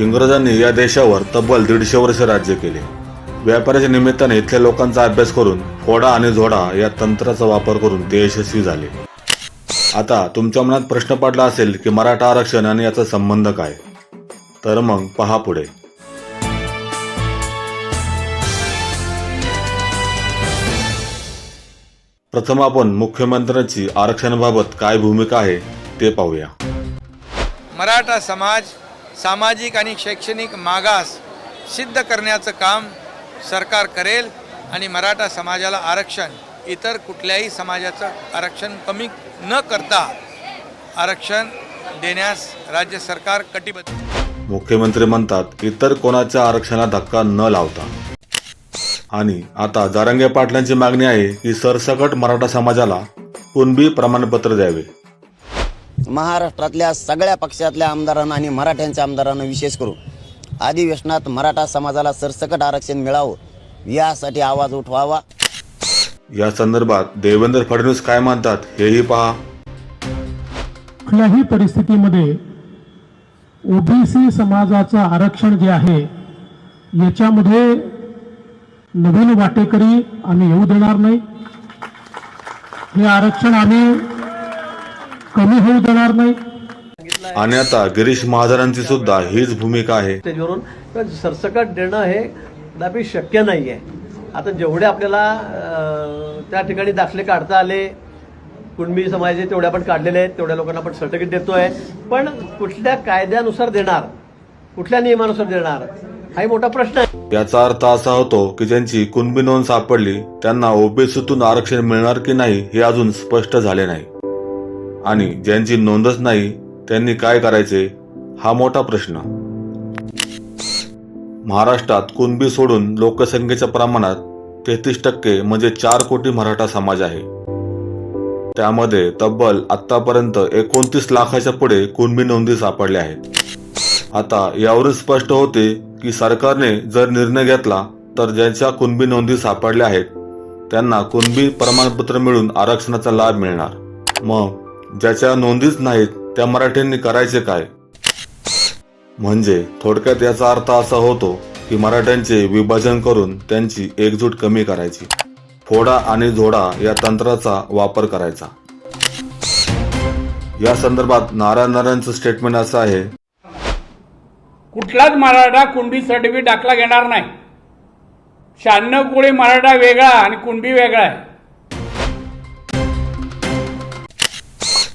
इंग्रजांनी या देशावर तब्बल दीडशे वर्ष राज्य केले. व्यापाराच्या निमित्ताने इथल्या लोकांचा अभ्यास करून फोडा आणि झोडा या तंत्राचा वापर करून ते यशस्वी झाले. आता तुमच्या मनात प्रश्न पडला असेल की मराठा आरक्षण आणि याचा संबंध काय? तर मग पहा पुढे. प्रथम आपण मुख्यमंत्र्यांची आरक्षणाबाबत काय भूमिका आहे ते पाहूया. मराठा समाज सामाजिक आणि शैक्षणिक मागास सिद्ध करण्याचं काम सरकार करेल आणि मराठा समाजाला आरक्षण इतर कुठल्याही समाजाचं आरक्षण कमी न करता आरक्षण देण्यास राज्य सरकार कटिबद्ध. मुख्यमंत्री म्हणतात इतर कोणाच्या आरक्षणाला धक्का न लावता. आणि आता जारंगे पाटलांची मागणी आहे की सरसकट मराठा समाजाला कुणबी प्रमाणपत्र द्यावे. महाराष्ट्रातल्या सगळ्या पक्षातल्या आमदारांना आणि मराठ्यांच्या आमदारांना विशेष करून अधिवेशनात मराठा समाजाला सरसकट आरक्षण मिळावं यासाठी आवाज उठवावा. या संदर्भात देवेंद्र फडणवीस काय म्हणतात हेही पहा. कुठल्याही परिस्थितीमध्ये ओबीसी समाजाचं आरक्षण जे आहे याच्यामध्ये नवीन वाटेकरी आम्ही येऊ देणार नाही. हे आरक्षण आम्ही कमी होऊ देणार नाही. आणि आता गिरीश महाजनांची सुद्धा हीच भूमिका आहे. तर सरसकट देणं हे कदापि शक्य नाही आहे आता जेवढे आपल्याला त्या ठिकाणी दाखले काढता आले कुणबी समाजाचे तेवढे आपण काढलेले आहेत तेवढ्या लोकांना आपण सर्टिफिकेट देतोय. पण कुठल्या कायद्यानुसार देणार? कुठल्या नियमानुसार देणार? हाही मोठा प्रश्न आहे. याचा अर्थ असा होतो की ज्यांची कुणबी नोंद सापडली त्यांना ओबीसीतून आरक्षण मिळणार की नाही हे अजून स्पष्ट झाले नाही. आणि ज्यांची नोंदच नाही त्यांनी काय करायचे? हा मोठा प्रश्न. महाराष्ट्रात कुणबी सोडून लोकसंख्येच्या प्रमाणात तेहतीस टक्के म्हणजे चार कोटी मराठा समाज आहे. त्यामध्ये तब्बल आतापर्यंत एकोणतीस लाखाच्या पुढे कुणबी नोंदी सापडल्या आहेत. आता यावरून स्पष्ट होते की सरकारने जर निर्णय घेतला तर ज्यांच्या कुणबी नोंदी सापडल्या आहेत त्यांना कुणबी प्रमाणपत्र मिळून आरक्षणाचा लाभ मिळणार. मग ज्याच्या नोंदीच नाहीत त्या मराठ्यांनी करायचे काय? म्हणजे थोडक्यात याचा अर्थ असा होतो की मराठ्यांचे विभाजन करून त्यांची एकजूट कमी करायची. फोडा आणि जोडा या तंत्राचा वापर करायचा. या संदर्भात नारायण नारायणचं स्टेटमेंट असं आहे. कुठलाच मराठा कुणबी सर्टिफिकेट दाखला घेणार नाही. शहाण्णव कोळी मराठा वेगळा आणि कुणबी वेगळा आहे.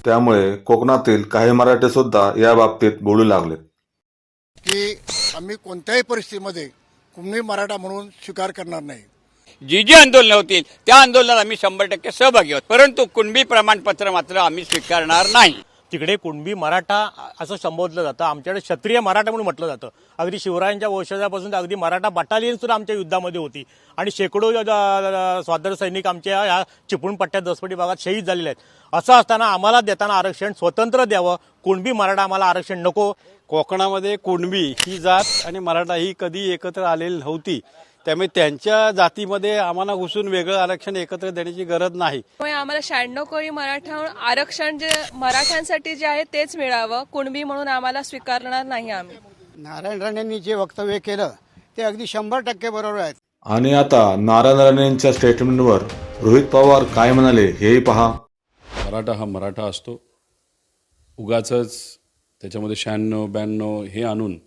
त्यामुळे कोकणातील काही मराठे सुद्धा या बाबतीत बोलू लागलेत की आम्ही कोणत्याही परिस्थितीमध्ये कुणबी मराठा म्हणून स्वीकार करणार नाही. जी जी आंदोलनं होतील त्या आंदोलनात आम्ही शंभर टक्के सहभागी आहोत परंतु कुणबी प्रमाणपत्र मात्र आम्ही स्वीकारणार नाही. तिकडे कुणबी मराठा असं संबोधलं जातं. आमच्याकडे क्षत्रिय मराठा म्हणून म्हटलं जातं. अगदी शिवरायांच्या वंशजापासून अगदी मराठा बटालियन सुद्धा आमच्या युद्धामध्ये होती. आणि शेकडो स्वातंत्र्य सैनिक आमच्या या चिपळूण पट्ट्यात दसपटी भागात शहीद झालेले आहेत. असं असताना आम्हाला देताना आरक्षण स्वतंत्र द्यावं. कुणबी मराठा आम्हाला आरक्षण नको. कोकणामध्ये कुणबी ही जात आणि मराठा ही कधी एकत्र आलेली नव्हती. त्यामुळे त्यांच्या जातीमध्ये आम्हाला घुसून वेगळं आरक्षण एकत्र देण्याची गरज नाही. त्यामुळे आम्हाला शहाण्णव कोळी मराठा आरक्षण जे मराठ्यांसाठी जे आहे तेच मिळावं. कुणबी म्हणून आम्हाला स्वीकारणार नाही आम्ही. नारायण राणेंनी जे वक्तव्य केलं ते अगदी शंभर टक्के बरोबर आहेत. आणि आता नारायण राणेंच्या स्टेटमेंटवर रोहित पवार काय म्हणाले हेही पहा. मराठा हा मराठा असतो. उगाचच त्याच्यामध्ये शहाण्णव ब्याण्णव हे आणून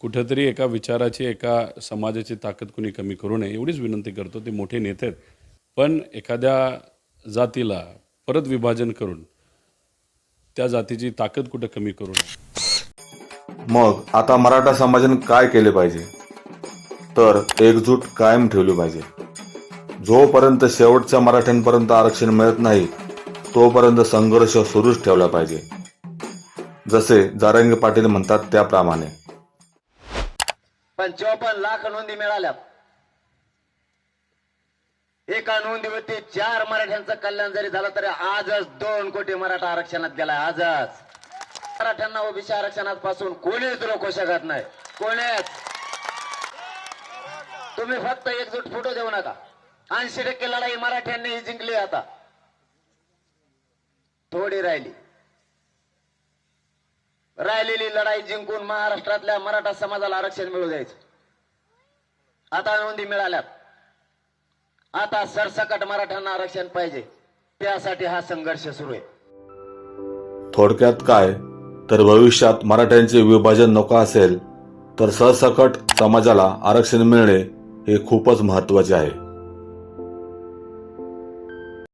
कुठंतरी एका विचाराची एका समाजाची ताकद कुणी कमी करू नये एवढीच विनंती करतो. ते मोठे नेते आहेत. पण एखाद्या जातीला परत विभाजन करून त्या जातीची ताकद कुठं कमी करू नये. मग आता मराठा समाजाने काय केले पाहिजे? तर एकजूट कायम ठेवली पाहिजे. जोपर्यंत शेवटच्या मराठ्यांपर्यंत आरक्षण मिळत नाही तोपर्यंत संघर्ष सुरूच ठेवला पाहिजे. जसे जारंगे पाटील म्हणतात त्याप्रमाणे. पण चौपन्न लाख नोंदी मिळाल्या एका नोंदीवरती चार मराठ्यांचं कल्याण जरी झालं तरी आजच दोन कोटी मराठा आरक्षणात गेलाय आजच. मराठ्यांना ओबीसी आरक्षणापासून कोणीच रोखू शकत नाही. कोणीच. तुम्ही फक्त एकजूट फोटो देऊ नका. ऐंशी टक्के लढाई मराठ्यांनी जिंकली आता. थोडी राहिली. राहिलेली लढाई जिंकून महाराष्ट्रातल्या मराठा समाजाला आरक्षण मिळू द्यायचं. आता नोंदी मिळाल्यात. आता सरसकट मराठ्यांना आरक्षण पाहिजे. त्यासाठी हा संघर्ष सुरू आहे. थोडक्यात काय? तर भविष्यात मराठ्यांचे विभाजन नको असेल तर सरसकट समाजाला आरक्षण मिळणे हे खूपच महत्त्वाचे आहे.